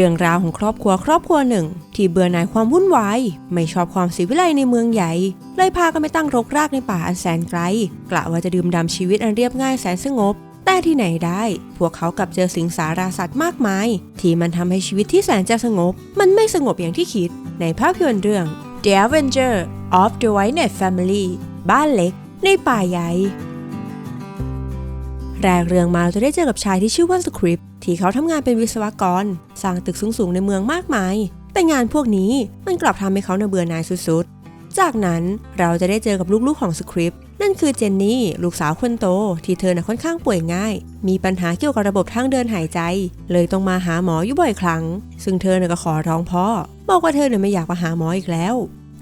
เรื่องราวของครอบครัวครอบครัวหนึ่ง ที่เบื่อหน่ายความวุ่นวายไม่ชอบความสีวิไลในเมืองใหญ่ เลยพากันไปตั้งรกรากในป่าอันแสนไกลกะว่าจะดื่มด่ำชีวิตอันเรียบง่ายแสนสงบ แต่ที่ไหนได้ พวกเขากลับเจอสิงสาราสัตว์มากมาย ที่มันทำให้ชีวิตที่แสนจะสงบ มันไม่สงบอย่างที่คิด ในภาพยนตร์เรื่อง The Avenger of the White Family บ้านเล็ก ในป่าใหญ่ แรกเรื่องมาเราจะได้เจอกับชายที่ชื่อว่าสคริปที่เขาทำงานเป็นวิศวกร สร้างตึกสูงๆในเมืองมากมาย แต่งานพวกนี้มันกลับทำให้เขาเน่ะเบื่อหน่ายสุดๆ จากนั้นเราจะได้เจอกับลูกๆของสคริปนั่นคือเจนนี่ลูกสาวคนโต ที่เธอน่ะค่อนข้างป่วยง่าย มีปัญหาเกี่ยวกับระบบทางเดินหายใจ เลยต้องมาหาหมออยู่บ่อยครั้ง ซึ่งเธอน่ะก็ขอร้องพ่อ บอกว่าเธอเนี่ยไม่อยากมาหาหมออีกแล้ว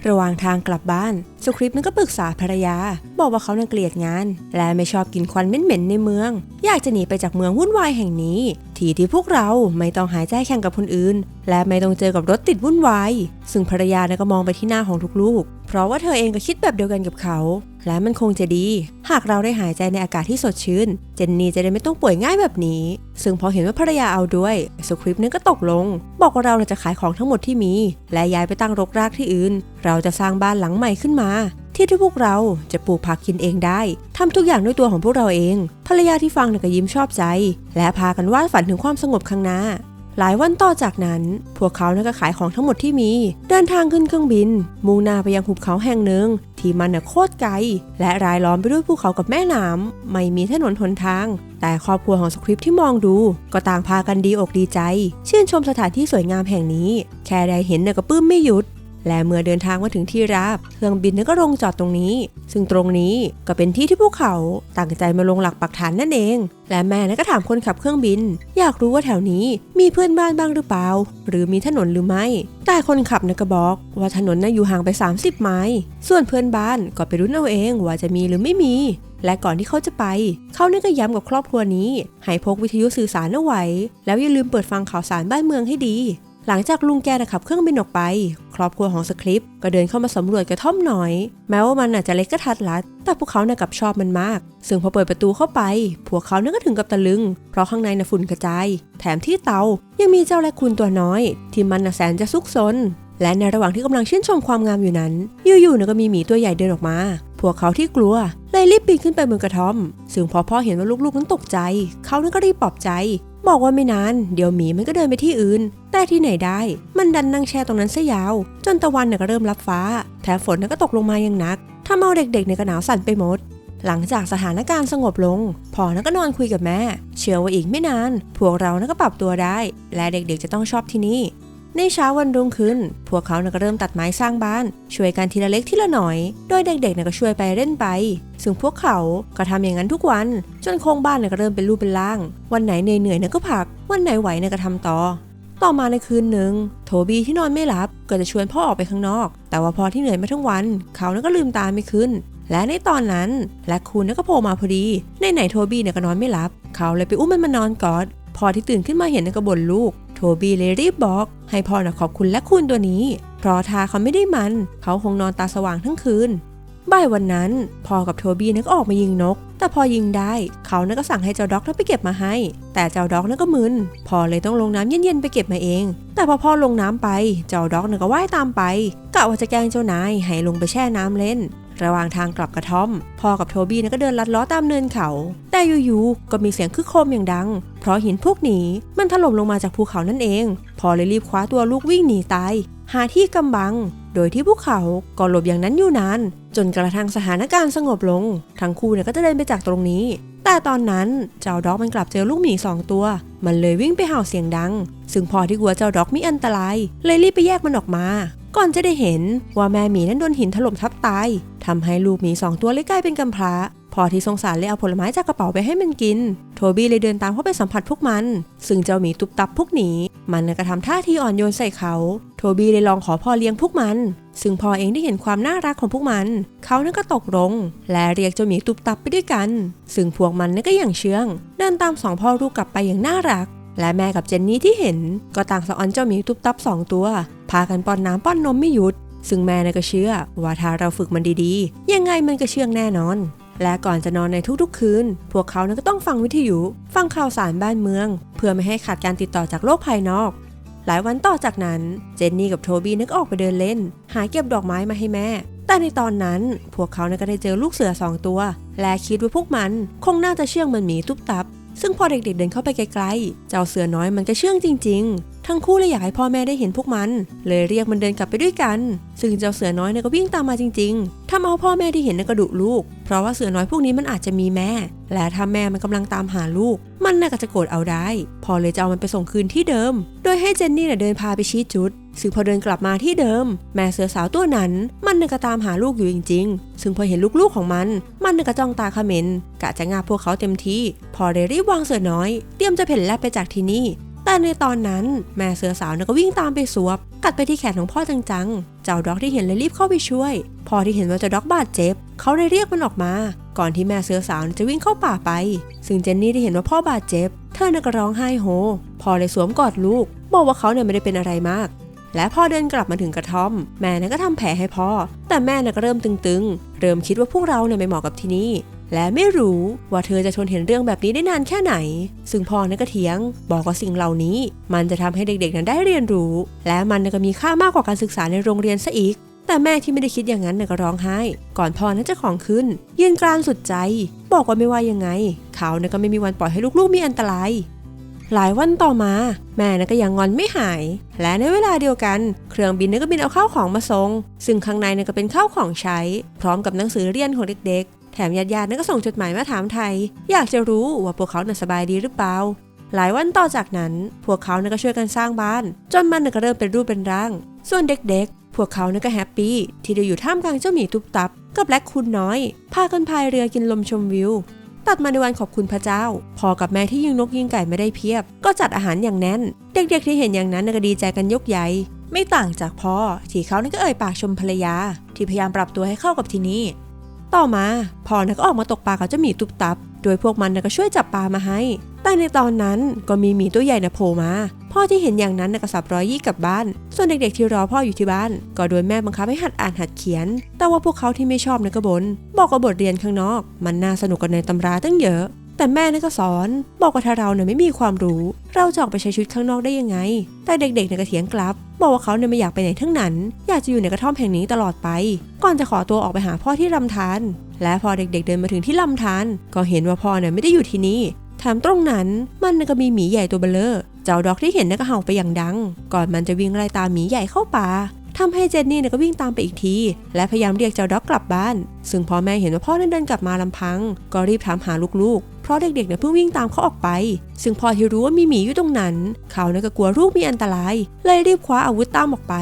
ระหว่างทางกลับบ้านสคริปต์นั้นก็ปรึกษาภรรยา บอกว่าเขาน่ะเกลียดงาน และไม่ชอบกินควันเหม็นๆในเมือง อยากจะหนีไปจากเมืองวุ่นวายแห่งนี้ ที่ที่พวกเราไม่ต้องหายใจแข่งกับคนอื่น และไม่ต้องเจอกับรถติดวุ่นวายซึ่งภรรยาเนี่ยก็มองไปที่หน้าของลูกๆ เพราะว่าเธอเองก็คิดแบบเดียวกันกับเขา และมันคงจะดี หากเราได้หายใจในอากาศที่สดชื่น เจนนี่จะได้ไม่ต้องป่วยง่ายแบบนี้ ซึ่งพอเห็นว่าภรรยาเอาด้วยสคริปต์นั้นก็ตกลง บอกว่าเราจะขายของทั้งหมดที่มี และย้ายไปตั้งรกรากที่อื่น เราจะสร้างบ้านหลังใหม่ขึ้นมาที่ที่พวกเราจะปลูกผักกินเองได้ทำทุกอย่างด้วยตัวของพวกเราเอง ภรรยาที่ฟังก็ยิ้มชอบใจ และพากันวาดฝันถึงความสงบข้างหน้า หลายวันต่อจากนั้น พวกเขาเนี่ยก็ขายของทั้งหมดที่มี เดินทางขึ้นเครื่องบิน มุ่งหน้าไปยังหุบเขาแห่งหนึ่ง ที่มันน่ะโคตรไกล และรายล้อมไปด้วยภูเขากับแม่น้ำไม่มีถนนหนทาง แต่ครอบครัวของสคริปที่มองดู ก็ต่างพากันดีอกดีใจ ชื่นชมสถานที่สวยงามแห่งนี้ แค่ได้เห็นเนี่ยก็ปลื้มไม่หยุด และเมื่อเดินทางมาถึงที่ราบเครื่องบินนั้นก็ลงจอดตรงนี้ ซึ่งตรงนี้ก็เป็นที่ที่พวกเขาตั้งใจมาลงหลักปักฐานนั่นเอง และแม่นั้นก็ถามคนขับเครื่องบิน อยากรู้ว่าแถวนี้มีเพื่อนบ้านบ้างหรือเปล่า หรือมีถนนหรือไม่ แต่คนขับนะก็บอก ว่าถนนน่ะอยู่ห่างไป 30 ไมล์ ส่วนเพื่อนบ้านก็ไปรุ้นเอาเองว่าจะมีหรือไม่มีและก่อนที่เขาจะไป เขาเนี่ยก็ย้ำกับครอบครัวนี้ ให้พกวิทยุสื่อสารเอาไว้ แล้วอย่าลืมเปิดฟังข่าวสารบ้านเมืองให้ดี หลังจากลุงแกนะขับเครื่องบินออกไป ครอบครัวของสคริปต์ก็เดินเข้ามาสำรวจกระท่อมหน่อย แม้ว่ามันอาจจะเล็กกระทัดรัด แต่พวกเขาเนี่ยกับชอบมันมาก ซึ่งพอเปิดประตูเข้าไป พวกเขาเนี่ยก็ถึงกับตะลึง เพราะข้างในน่ะฝุ่นกระจาย แถมที่เตา ยังมีเจ้าและคุณตัวน้อย ที่มันน่ะแสนจะซุกซนและในระหว่างที่กำลังชื่นชมความงามอยู่นั้น อยู่ๆเนี่ยก็มีหมีตัวใหญ่เดินออกมา พวกเขาที่กลัวเลยรีบปีนขึ้นไปบนกระท่อม ซึ่งพอพ่อเห็นว่าลูกๆนั้นตกใจ เขานั้นก็รีบปลอบใจ บอกว่าไม่นาน เดี๋ยวหมีมันก็เดินไปที่อื่น แต่ที่ไหนได้ มันดันนั่งแช่ตรงนั้นซะยาว จนตะวันเนี่ยก็เริ่มรับฟ้า แถมฝนน่ยก็ตกลงมาอย่างหนักทำเอาเด็กๆเนี่ยก็หนาวสั่นไปหมด หลังจากสถานการณ์สงบลง พ่อน่ะก็นอนคุยกับแม่ เชื่อว่าอีกไม่นาน พวกเราน่ะก็ปรับตัวได้ และเด็กๆจะต้องชอบที่นี่ ในเช้าวันรุ่งขึ้น พวกเขาน่ะก็เริ่มตัดไม้สร้างบ้าน ช่วยกันทีละเล็กทีละหน่อย โดยเด็กๆเนี่ยก็ช่วยไปเล่นไป ซึ่งพวกเขาก็ทำอย่างนั้นทุกวัน จนโครงบ้านเนี่ยก็เริ่มเป็นรูปเป็นร่าง วันไหนเหนื่อยๆเนี่ยก็พัก วันไหนไหวเนี่ยก็ทำต่อ ต่อมาในคืนหนึ่งโทบี้ที่นอนไม่หลับก็จะชวนพ่อออกไปข้างนอก แต่ว่าพอที่เหนื่อยมาทั้งวัน เขาก็ลืมตาไม่ขึ้นและในตอนนั้นแลคคูนก็โผล่มาพอดี ในไหนโทบี้เนี่ยก็นอนไม่หลับ เขาเลยไปอุ้มมันมานอนกอด พอที่ตื่นขึ้นมาเห็นก็บ่นลูก โทบี้เลยรีบบอก ให้พ่อนะขอบคุณและคุณตัวนี้ เพราะถ้าเขาไม่ได้มัน เขาคงนอนตาสว่างทั้งคืนบ่ายวันนั้นพ่อกับโทบี้นี่ยก็ออกมายิงนก แต่พอยิงได้ เขานี่ยก็สั่งให้เจ้าด็อกนั้นไปเก็บมาให้ แต่เจ้าด็อกนั้นก็มึนพ่อเลยต้องลงน้ำเย็นๆไปเก็บมาเอง แต่พอพ่อลงน้ำไป เจ้าด็อกนี่ยก็ว่ายตามไปกะว่าจะแกล้งเจ้านายให้ลงไปแช่น้ำเล่น ระหว่างทางกลับกระท่อม พ่อกับโทบี้เนี่ยก็เดินลัดล้อตามเนินเขา แต่อยู่ๆก็มีเสียงคึกโครมอย่างดัง เพราะหินพวกนี้มันถล่มลงมาจากภูเขานั่นเองพ่อเลยรีบคว้าตัวลูกวิ่งหนีตาย หาที่กำบัง โดยที่พวกเขาก็หลบอย่างนั้นอยู่นาน จนกระทั่งสถานการณ์สงบลง ทั้งคู่เนี่ยก็จะเดินไปจากตรงนี้ แต่ตอนนั้นเจ้าด็อกมันกลับเจอลูกหมีสองตัว มันเลยวิ่งไปเห่าเสียงดัง ซึ่งพอที่กลัวเจ้าด็อกมีอันตราย เลยรีบไปแยกมันออกมา ก่อนจะได้เห็นว่าแม่หมีนั้นโดนหินถล่มทับตายทำให้ลูกหมีสองตัวเลยกลายเป็นกำพร้าพอที่สงสารเลยเอาผลไม้จากกระเป๋าไปให้มันกิน โทบี้เลยเดินตามเข้าไปสัมผัสพวกมัน ซึ่งเจ้าหมีตุบตับพวกหนีมันน่ะก็ทำท่าทีอ่อนโยนใส่เขา โทบี้เลยลองขอพ่อเลี้ยงพวกมัน ซึ่งพ่อเองได้เห็นความน่ารักของพวกมัน เขานั่นก็ตกลง และเรียกเจ้าหมีตุบตับไปด้วยกัน ซึ่งพวกมันนั่นก็อย่างเชื่อง เดินตามสองพ่อลูกกลับไปอย่างน่ารัก และแม่กับเจนนี่ที่เห็น ก็ต่างสะออนเจ้าหมีตุบตับสองตัว พากันป้อนน้ำป้อนนมไม่หยุด ซึ่งแม่ก็เชื่อว่าถ้าเราฝึกมันดีๆ ยังไงมันก็เชื่องแน่นอน และก่อนจะนอนในทุกๆ คืน พวกเขาก็ต้องฟังวิทยุ ฟังข่าวสารบ้านเมือง เพื่อไม่ให้ขาดการติดต่อจากโลกภายนอกหลายวันต่อจากนั้น เจนนี่กับโทบี้นึกออกไปเดินเล่น หาเก็บดอกไม้มาให้แม่ แต่ในตอนนั้นพวกเขาก็ได้เจอลูกเสือสองตัว และคิดว่าพวกมัน คงน่าจะเชื่องเหมันหมีตุ๊บตับ ซึ่งพอเด็กๆเดินเข้าไปไกลๆ เจ้าเสือน้อยมันก็เชื่องจริง ๆ ทั้งคู่เลยอยากให้พ่อแม่ได้เห็นพวกมัน เลยเรียกมันเดินกลับไปด้วยกัน ซึ่งเจ้าเสือน้อยเนี่ยก็วิ่งตามมาจริงๆทำเอาพ่อแม่ที่เห็นน่ยก็ดุลูก เพราะว่าเสือน้อยพวกนี้มันอาจจะมีแม่ และถ้าแม่มันกำลังตามหาลูก มันน่าก็จะโกรธเอาได้ พอเลยจะเอามันไปส่งคืนที่เดิม โดยให้เจนนี่เนี่ยเดินพาไปชี้จุด ซึ่งพอเดินกลับมาที่เดิม แม่เสือสาวตัวนั้น มันน่ะก็ตามหาลูกอยู่จริง ๆ ซึ่งพอเห็นลูกๆของมัน มันน่ะก็จ้องตาเขม็นกะจะงาพวกเขาเต็มที่ พอเลยรีบวางเสือน้อย เตรียมจะเพ่นแลบไปจากที่นี่ แต่ในตอนนั้นแม่เสือสาวนก็วิ่งตามไปสวบ กัดไปที่แขนของพ่อจังๆ เจ้าด็อกที่เห็นเลยรีบเข้าไปช่วย พอที่เห็นว่าเจ้าด็อกบาดเจ็บ เขาเลยเรียกมันออกมา ก่อนที่แม่เสือสาวจะวิ่งเข้าป่าไป ซึ่งเจนนี่ได้เห็นว่าพ่อบาดเจ็บ เธอน่ะก็ร้องไห้โฮ พอเลยสวมกอดลูก บอกว่าเขาเนี่ยไม่ได้เป็นอะไรมาก และพอเดินกลับมาถึงกระท่อม แม่น่ะก็ทำแผลให้พ่อ แต่แม่น่ะก็เริ่มตึงๆ เริ่มคิดว่าพวกเราเนี่ยไม่เหมาะกับที่นี่ และไม่รู้ว่าเธอจะทนเห็นเรื่องแบบนี้ได้นานแค่ไหน ซึ่งพ่อน่ะก็เถียง บอกว่าสิ่งเหล่านี้ มันจะทำให้เด็กๆนั้นได้เรียนรู้ และมันน่ะก็มีค่ามากกว่าการศึกษาในโรงเรียนซะอีกแต่แม่ที่ไม่ได้คิดอย่างนั้นน่ะก็ร้องไห้ ก่อนพ่อนั้นจะของขึ้น ยืนกรานสุดใจ บอกว่าไม่ว่ายังไง เขาน่ะก็ไม่มีวันปล่อยให้ลูกๆมีอันตราย หลายวันต่อมา แม่น่ะก็ยังงอนไม่หาย และในเวลาเดียวกัน เครื่องบินน่ะก็บินเอาข้าวของมาส่ง ซึ่งข้างในน่ะก็เป็นข้าวของใช้ พร้อมกับหนังสือเรียนของเด็กๆ แถมญาติๆน่ะก็ส่งจดหมายมาถามไทย อยากจะรู้ว่าพวกเขาน่ะสบายดีหรือเปล่าหลายวันต่อจากนั้น พวกเขาน่ะก็ช่วยกันสร้างบ้าน จนมันน่ะก็เริ่มเป็นรูปเป็นร่าง ส่วนเด็กๆ พวกเขาน่ะก็แฮปปี้ที่ได้อยู่ท่ามกลางเจ้าหมีตุบตับ กับแบล็คคุณน้อย พากันพายเรือกินลมชมวิว ตัดมาในวันขอบคุณพระเจ้า พอกับแม่ที่ยิงนกยิงไก่ไม่ได้เพียบ ก็จัดอาหารอย่างแน่น เด็กๆที่เห็นอย่างนั้นก็ดีใจกันยกใหญ่ ไม่ต่างจากพ่อที่เขานี่ก็เอ่ยปากชมภรรยา ที่พยายามปรับตัวให้เข้ากับที่นี่ ต่อมาพ่อน่ะก็ออกมาตกปลากับเจ้าหมีตุบตับ โดยพวกมันก็ช่วยจับปลามาให้ แต่ในตอนนั้นก็มีหมีตัวใหญ่นะโผล่มา พ่อที่เห็นอย่างนั้นน่ะก็สับร้อยยี่กลับบ้าน ส่วนเด็กๆที่รอพ่ออยู่ที่บ้าน ก็โดนแม่บังคับให้หัดอ่านหัดเขียน แต่ว่าพวกเขาที่ไม่ชอบนะก็บน่นบอกว่าบทเรียนข้างนอก มันน่าสนุกกว่าในตำราตั้งเยอะแต่แม่น่ะก็สอน บอกว่าถ้าเราเนี่ยไม่มีความรู้ เราจะออกไปใช้ชีวิตข้างนอกได้ยังไง แต่เด็กๆเนี่ยก็เถียงกลับ บอกว่าเขาเนี่ยไม่อยากไปไหนทั้งนั้น อยากจะอยู่ในกระท่อมแห่งนี้ตลอดไป ก่อนจะขอตัวออกไปหาพ่อที่ลำธารและพอเด็กๆเดินมาถึงที่ลำธารก็เห็นว่าพ่อเนี่ยไม่ได้อยู่ที่นี่แถมตรงนั้นมันก็มีหมีใหญ่ตัวเบลเลอร์ เจ้าดอกที่เห็นนก็เห่าไปอย่างดัง ก่อนมันจะวิ่งไล่ตามหมีใหญ่เข้าป่าทำให้เจนนี่เนี่ยก็วิ่งตามไปอีกที และพยายามเรียกเจ้าด็อกกลับบ้าน ซึ่งพอแม่เห็นว่าพ่อนั้นเดินกลับมาลำพัง ก็รีบถามหาลูกๆ เพราะเด็กๆเนี่ยเพิ่งวิ่งตามเขาออกไป ซึ่งพอที่รู้ว่ามีหมีอยู่ตรงนั้น เขาเนี่ยก็กลัวลูกมีอันตราย เลยรีบคว้าอาวุธตามออกไป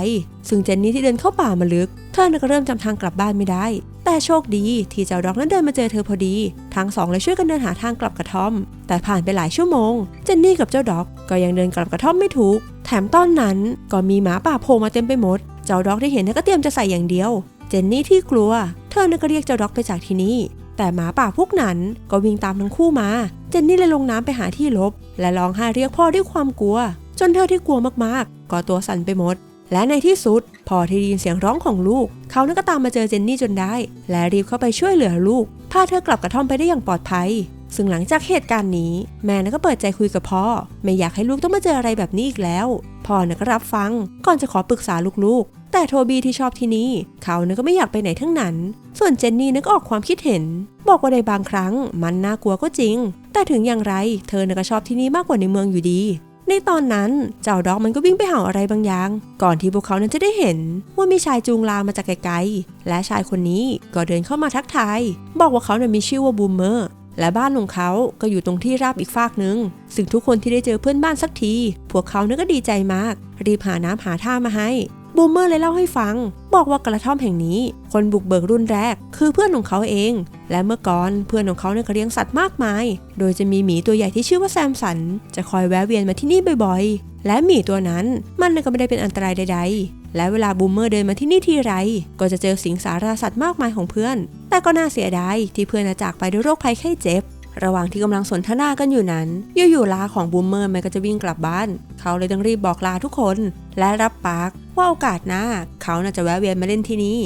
ซึ่งเจนนี่ที่เดินเข้าป่ามาลึก เธอเนี่ยก็เริ่มจำทางกลับบ้านไม่ได้ แต่โชคดีที่เจ้าด็อกนั้นเดินมาเจอเธอพอดี ทั้งสองเลยช่วยกันเดินหาทางกลับกระท่อม แต่ผ่านไปหลายชั่วโมง เจนนี่กับเจ้าด็อกก็ยังเดินกลับกระท่อมไม่ถูก แถมตอนนั้นก็มีหมาป่าโผล่มาเต็มไปหมด เจ้าด็อกที่เห็นเนี่ยก็เตรียมจะใส่อย่างเดียว เจนนี่ที่กลัว เธอเนี่ยก็เรียกเจ้าด็อกไปจากที่นี่ แต่หมาป่าพวกนั้นก็วิ่งตามทั้งคู่มา เจนนี่เลยลงน้ำไปหาที่ลบ และร้องไห้เรียกพ่อด้วยความกลัว จนเธอที่กลัวมากๆ ก็ตัวสั่นไปหมด และในที่สุดพอที่ได้ยินเสียงร้องของลูก เขานั่นก็ตามมาเจอเจนนี่จนได้ และรีบเข้าไปช่วยเหลือลูก พาเธอกลับกระท่อมไปได้อย่างปลอดภัย ซึ่งหลังจากเหตุการณ์นี้ แม่นก็เปิดใจคุยกับพ่อ ไม่อยากให้ลูกต้องมาเจออะไรแบบนี้อีกแล้ว พ่อน่ะก็รับฟัง ก่อนจะขอปรึกษาลูกๆ แต่โทบี้ที่ชอบที่นี่ เขาน่ะก็ไม่อยากไปไหนทั้งนั้น ส่วนเจนนี่นก็ออกความคิดเห็น บอกว่าในบางครั้ง มันน่ากลัวก็จริง แต่ถึงอย่างไร เธอน่ะก็ชอบที่นี่มากกว่าในเมืองอยู่ดี ในตอนนั้นเจ้าด็อกมันก็วิ่งไปหาอะไรบางอย่าง ก่อนที่พวกเขานั้นจะได้เห็นว่ามีชายจูงลามาจากไกลๆ และชายคนนี้ก็เดินเข้ามาทักทาย บอกว่าเขาเนี่ยมีชื่อว่าบูมเมอร์และบ้านของเขาก็อยู่ตรงที่ราบอีกฟากนึง ซึ่งทุกคนที่ได้เจอเพื่อนบ้านสักที พวกเขาเนี่ยก็ดีใจมาก รีบหาน้ำหาท่ามาให้บูมเมอร์เลยเล่าให้ฟัง บอกว่ากระท่อมแห่งนี้ คนบุกเบิกรุ่นแรก คือเพื่อนของเขาเอง และเมื่อก่อนเพื่อนของเขาเนี่ยเลี้ยงสัตว์มากมาย โดยจะมีหมีตัวใหญ่ที่ชื่อว่าแซมสัน จะคอยแวะเวียนมาที่นี่บ่อยๆ และหมีตัวนั้นมันก็ไม่ได้เป็นอันตรายใด ๆ และเวลาบูมเมอร์เดินมาที่นี่ทีไร ก็จะเจอสิงสารสัตว์มากมายของเพื่อน แต่ก็น่าเสียดายที่เพื่อนน่ะจากไปด้วยโรคภัยไข้เจ็บ ระหว่างที่กำลังสนทนากันอยู่นั้น อยู่ๆลาของบูมเมอร์มันก็จะวิ่งกลับบ้าน เขาเลยต้องรีบบอกลาทุกคน และรับปากว่าโอกาสหน้าเขาน่าจะแวะเวียนมาเล่นที่นี่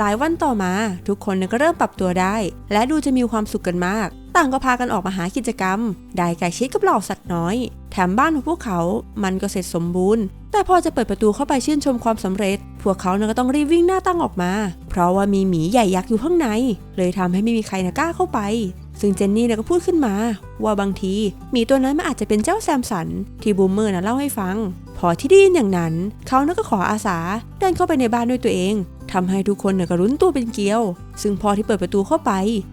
หลายวันต่อมาทุกคนก็เริ่มปรับตัวได้ และดูจะมีความสุขกันมาก ต่างก็พากันออกมาหากิจกรรม ได้ไก่ชิดกับเหล่าสัตว์น้อย แถมบ้านของพวกเขา มันก็เสร็จสมบูรณ์ แต่พอจะเปิดประตูเข้าไปชื่นชมความสำเร็จ พวกเขาก็ต้องรีบวิ่งหน้าตั้งออกมา เพราะว่ามีหมีใหญ่ยักษ์อยู่ข้างใน เลยทำให้ไม่มีใครนะกล้าเข้าไป ซึ่งเจนนี่เนี่ยก็พูดขึ้นมา ว่าบางทีหมีตัวนั้นมันอาจจะเป็นเจ้าแซมสันที่บูมเมอร์นะเล่าให้ฟังพอที่ได้ยินอย่างนั้น เขาน่ะก็ขออาสาเดินเข้าไปในบ้านด้วยตัวเอง ทำให้ทุกคนเนี่ยก็รุ้นตัวเป็นเกลียว ซึ่งพอที่เปิดประตูเข้าไป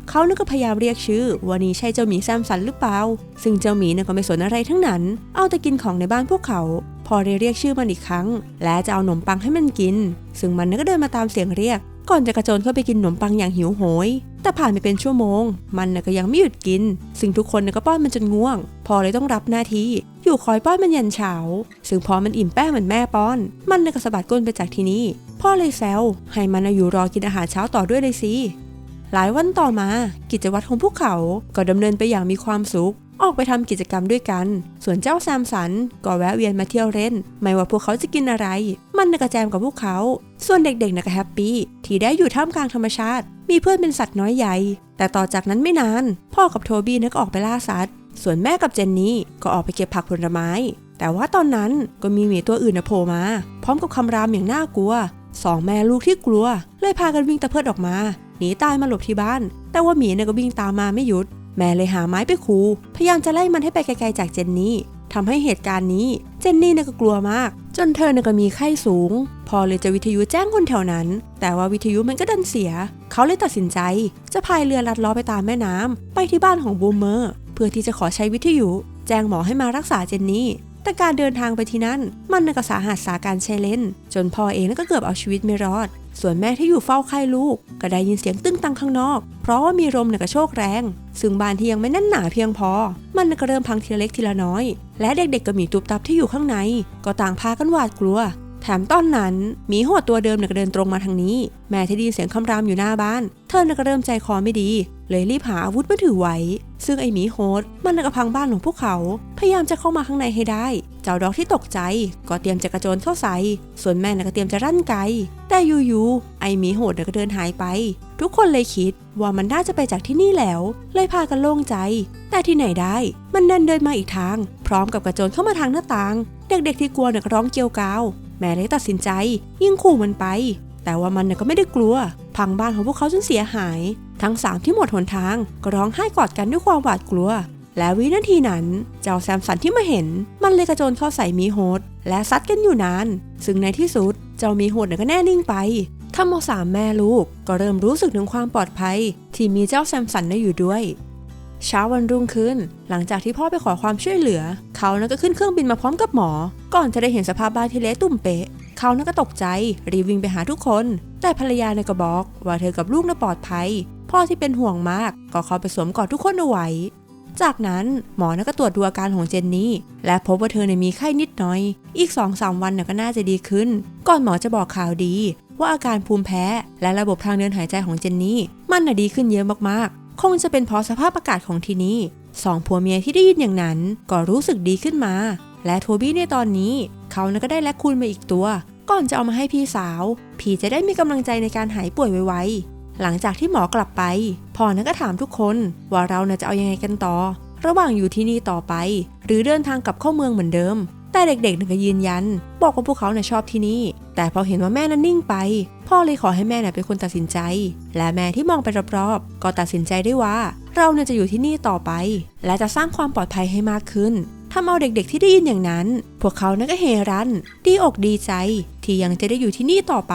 เขาน่ะก็พยายามเรียกชื่อว่านี่ใช่เจ้าหมีแซมสันหรือเปล่า ซึ่งเจ้าหมีเนี่ยก็ไม่สนอะไรทั้งนั้น เอาแต่กินของในบ้านพวกเขา พอได้เรียกชื่อมันอีกครั้ง และจะเอาขนมปังให้มันกิน ซึ่งมันน่ะก็เดินมาตามเสียงเรียก ก่อนจะกระโจนเข้าไปกินขนมปังอย่างหิวโหย แต่ผ่านไปเป็นชั่วโมง มันน่ะก็ยังไม่หยุดกิน ซึ่งทุกคนน่ะก็ป้อนมันจนง่วง พอเลยต้องรับหน้าที่ อยู่คอยป้อนมันยันเช้า ซึ่งพอมันอิ่มแป้งเหมือนแม่ป้อน มันน่ะก็สะบัดก้นไปจากที่นี่ พ่อเลยแซวให้มันอยู่รอกินอาหารเช้าต่อด้วยเลยสิ หลายวันต่อมา กิจวัตรของพวกเขาก็ดำเนินไปอย่างมีความสุข ออกไปทำกิจกรรมด้วยกัน ส่วนเจ้าแซมสันก็แวะเวียนมาเที่ยวเล่น ไม่ว่าพวกเขาจะกินอะไร มันกระแจมกับพวกเขา ส่วนเด็กๆนะก็แฮปปี้ที่ได้อยู่ท่ามกลางธรรมชาติ มีเพื่อนเป็นสัตว์น้อยใหญ่ แต่ต่อจากนั้นไม่นาน พ่อกับโทบี้นะก็ออกไปล่าสัตว์ ส่วนแม่กับเจนนี่ก็ออกไปเก็บผักผลไม้ แต่ว่าตอนนั้นก็มีหมีตัวอื่นโผล่มา พร้อมกับคำรามอย่างน่ากลัวสองแม่ลูกที่กลัว เลยพากันวิ่งตะเพิดออกมาหนีตายมาหลบที่บ้าน แต่ว่าหมีเนี่ยก็วิ่งตามมาไม่หยุด แม่เลยหาไม้ไปคูพยายามจะไล่มันให้ไปไกลๆจากเจนนี่ทำให้เหตุการณ์นี้เจนนี่เนี่ยก็กลัวมาก จนเธอเนี่ยก็มีไข้สูง พอเลยจะวิทยุแจ้งคนแถวนั้น แต่ว่าวิทยุมันก็ดันเสีย เขาเลยตัดสินใจ จะพายเรือลัดล้อไปตามแม่น้ำไปที่บ้านของบูมเมอร์ เพื่อที่จะขอใช้วิทยุ แจ้งหมอให้มารักษาเจนนี่ แต่การเดินทางไปที่นั่น มันน่ะก็สาหัสสาการใช้เล่น จนพ่อเองน่ะก็เกือบเอาชีวิตไม่รอด ส่วนแม่ที่อยู่เฝ้าไข้ลูก ก็ได้ยินเสียงตึ้งตังข้างนอก เพราะว่ามีลมเนี่ยกระโชกแรง ซึ่งบ้านที่ยังไม่แน่นหนาเพียงพอ มันน่ะก็เริ่มพังทีละเล็กทีละน้อย และเด็กๆก็มีตุบตับที่อยู่ข้างใน ก็ต่างพากันหวาดกลัว แถมตอนนั้นหมีโหดตัวเดิมเนี่ยก็เดินตรงมาทางนี้ แม่ที่ได้ยินเสียงคำรามอยู่หน้าบ้าน เธอน่ะก็เริ่มใจคอไม่ดี เลยรีบหาอาวุธมาถือไว้ ซึ่งไอหมีโหดมันน่ะก็พังบ้านของพวกเขา พยายามจะเข้ามาข้างในให้ได้ เจ้าดอกที่ตกใจ ก็เตรียมจะกระโจนเข้าใส่ ส่วนแม่น่ะก็เตรียมจะรั่นไก แต่อยู่ๆไอหมีโหดน่ะก็เดินหายไป ทุกคนเลยคิดว่ามันน่าจะไปจากที่นี่แล้ว เลยพากันโล่งใจ แต่ที่ไหนได้ มันเดินเดินมาอีกทาง พร้อมกับกระโจนเข้ามาทางหน้าต่าง เด็กๆที่กลัวเนี่ยร้องเกลียวกาว แม่เลยตัดสินใจ ยิ่งขู่มันไป แต่ว่ามันก็ไม่ได้กลัว พังบ้านของพวกเขาจนเสียหาย ทั้งสามที่หมดหนทางก็ร้องไห้กอดกันด้วยความหวาดกลัว และวินาทีนั้น เจ้าแซมสันที่มาเห็น มันเลยกระโจนเข้าใส่มีโฮดและซัดกันอยู่นาน ซึ่งในที่สุดเจ้ามีโฮดก็แน่นิ่งไปทั้งหมดสามแม่ลูกก็เริ่มรู้สึกถึงความปลอดภัย ที่มีเจ้าแซมสันได้อยู่ด้วย เช้าวันรุ่งขึ้น หลังจากที่พ่อไปขอความช่วยเหลือ เขานั้นก็ขึ้นเครื่องบินมาพร้อมกับหมอ ก่อนจะได้เห็นสภาพบ้านที่เละตุ่มเป๊ะเขานั้นก็ตกใจรีวิ่งไปหาทุกคน แต่ภรรยาเนี่ยก็บอก ว่าเธอกับลูกน่ะปลอดภัย พ่อที่เป็นห่วงมาก ก็เข้าไปสวมกอดทุกคนเอาไว้จากนั้นหมอนั้นก็ตรวจดูอาการของเจนนี่ และพบว่าเธอเนี่ยมีไข้นิดหน่อย อีก2อสวันน่ก็น่าจะดีขึ้น ก่อนหมอจะบอกข่าวดี ว่าอาการภูมิแพ้และระบบทางเดินหายใจของเจนนี่ มันน่ะดีขึ้นเยอะมากๆ คงจะเป็นเพราะสภาพอากาศของที่นี่สองผัวเมียที่ได้ยินอย่างนั้น ก็รู้สึกดีขึ้นมา และโทบี้ในตอนนี้ เขานก็ได้แลคคูนมาอีกตัว ก่อนจะเอามาให้พี่สาว พี่จะได้มีกำลังใจในการหายป่วยไวๆหลังจากที่หมอกลับไปพ่อนั้นก็ถามทุกคนว่าเราจะเอาอยังไงกันต่อ ระหว่างอยู่ที่นี่ต่อไป หรือเดินทางกลับเข้าเมืองเหมือนเดิม แต่เด็กๆน่ะก็ยืนยัน บอกว่าพวกเขาน่ะชอบที่นี่ แต่พอเห็นว่าแม่นั้นนิ่งไป พ่อเลยขอให้แม่น่ะเป็นคนตัดสินใจ และแม่ที่มองไปรอบๆ ก็ตัดสินใจได้ว่า เราเนี่ยจะอยู่ที่นี่ต่อไป และจะสร้างความปลอดภัยให้มากขึ้นทำเอาเด็กๆที่ได้ยินอย่างนั้น พวกเขานั่นก็เฮรัน ดีอกดีใจ ที่ยังจะได้อยู่ที่นี่ต่อไป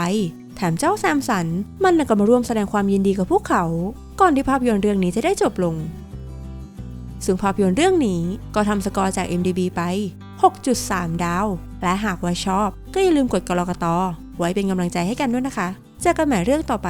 แถมเจ้าแซมสัน มันน่ะก็มาร่วมแสดงความยินดีกับพวกเขา ก่อนที่ภาพยนตร์เรื่องนี้จะได้จบลง ซึ่งภาพยนตร์เรื่องนี้ก็ทำสกอร์จาก MDB ไป 6.3 ดาว และหากว่าชอบ ก็อย่าลืมกดกรอกตอไว้เป็นกำลังใจให้กันด้วยนะคะ เจอกันใหม่เรื่องต่อไป